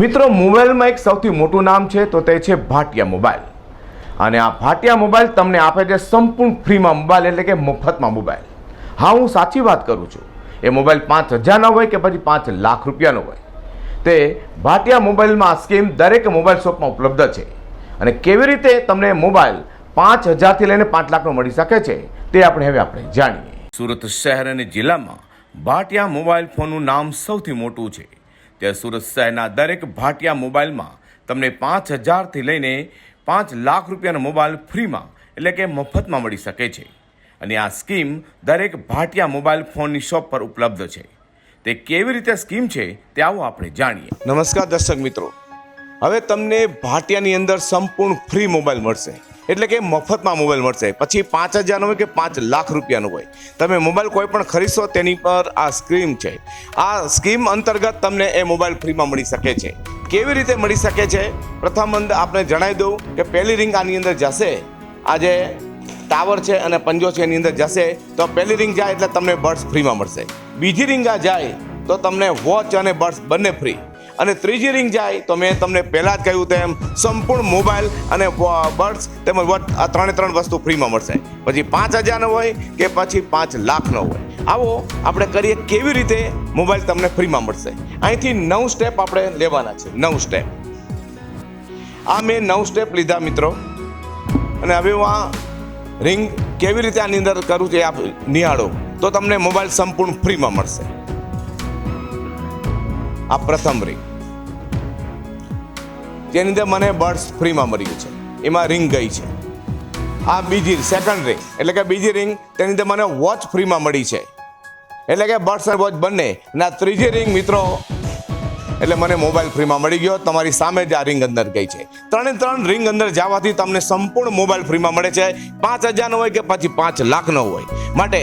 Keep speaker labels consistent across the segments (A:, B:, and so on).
A: મિત્રો, મોબાઈલમાં એક સૌથી મોટું નામ છે, તો તે છે ભાટિયા મોબાઈલ. અને આ ભાટિયા મોબાઈલ તમને આપે છે સંપૂર્ણ ફ્રીમાં મોબાઈલ, એટલે કે મફતમાં મોબાઈલ. હા, હું સાચી વાત કરું છું. એ મોબાઈલ પાંચ હજારનો હોય કે પછી પાંચ લાખ રૂપિયાનો હોય. તે ભાટિયા મોબાઈલમાં આ સ્કીમ દરેક મોબાઈલ શોપમાં ઉપલબ્ધ છે. અને કેવી રીતે તમને મોબાઈલ પાંચ હજારથી લઈને પાંચ લાખનો મળી શકે છે, તે આપણે હવે આપણે જાણીએ. સુરત શહેર અને જિલ્લામાં ભાટિયા મોબાઈલ ફોનનું નામ સૌથી મોટું છે. ત્યાં સુરત શહેરના દરેક ભાટિયા મોબાઈલમાં તમને પાંચ હજારથી લઈને પાંચ લાખ રૂપિયાનો મોબાઈલ ફ્રીમાં, એટલે કે મફતમાં મળી શકે છે. અને આ સ્કીમ દરેક ભાટિયા મોબાઈલ ફોનની શોપ પર ઉપલબ્ધ છે. તે કેવી રીતે સ્કીમ છે, તે આવો આપણે જાણીએ. નમસ્કાર દર્શક મિત્રો. હવે તમને ભાટિયાની અંદર સંપૂર્ણ ફ્રી મોબાઈલ મળશે. એટલે કે મફતમાં મોબાઈલ મળશે. પછી પાંચ હજારનો હોય કે પાંચ લાખ રૂપિયાનો હોય. તમે મોબાઈલ કોઈ પણ ખરીદશો તેની પર આ સ્કીમ છે. આ સ્કીમ અંતર્ગત તમને એ મોબાઈલ ફ્રીમાં મળી શકે છે. કેવી રીતે મળી શકે છે? પ્રથમ અંદ આપણે જણાવી દઉં કે પહેલી રિંગ આની અંદર જશે. આજે ટાવર છે અને પંજો છે એની અંદર જશે. તો પહેલી રિંગ જાય એટલે તમને બર્ડ્સ ફ્રીમાં મળશે. બીજી રિંગ જાય તો તમને વોચ અને બર્ડ્સ બંને ફ્રી. અને ત્રીજી રિંગ જાય તો મેં તમને પહેલાં જ કહ્યું તેમ સંપૂર્ણ મોબાઈલ અને બર્ડ્સ તેમજ વોચ આ ત્રણે ત્રણ વસ્તુ ફ્રીમાં મળશે. પછી પાંચ હજારનો હોય કે પછી પાંચ લાખનો હોય. આવો આપણે કરીએ કેવી રીતે મોબાઈલ તમને ફ્રીમાં મળશે. અહીંથી નવ સ્ટેપ આપણે લેવાના છે. નવ સ્ટેપ આ મેં નવ સ્ટેપ લીધા મિત્રો. અને હવે હું આ રિંગ કેવી રીતે આની અંદર કરું છે આપ નિહાળો. તો તમને મોબાઈલ સંપૂર્ણ ફ્રીમાં મળશે. આ પ્રથમ રિંગ તેની અંદર મને બર્ડ્સ ફ્રીમાં મળ્યું છે. એમાં રિંગ ગઈ છે. આ બીજી સેકન્ડ રિંગ એટલે કે બીજી રિંગ તેની અંદર મને વોચ ફ્રીમાં મળી છે. એટલે કે બર્ડ્સ વોચ બંને. અને આ ત્રીજી રિંગ મિત્રો, એટલે મને મોબાઈલ ફ્રીમાં મળી ગયો. તમારી સામે જ આ રિંગ અંદર ગઈ છે. ત્રણે ત્રણ રિંગ અંદર જવાથી તમને સંપૂર્ણ મોબાઈલ ફ્રીમાં મળે છે. પાંચ હજારનો હોય કે પછી પાંચ લાખનો હોય. માટે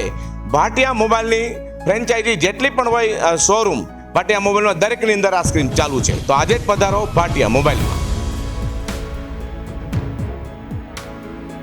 A: ભાટિયા મોબાઈલની ફ્રેન્ચાઇઝી જેટલી પણ હોય શોરૂમ ભાટિયા મોબાઈલમાં દરેકની અંદર આ સ્ક્રીન ચાલુ છે. તો આજે જ પધારો ભાટિયા મોબાઈલમાં.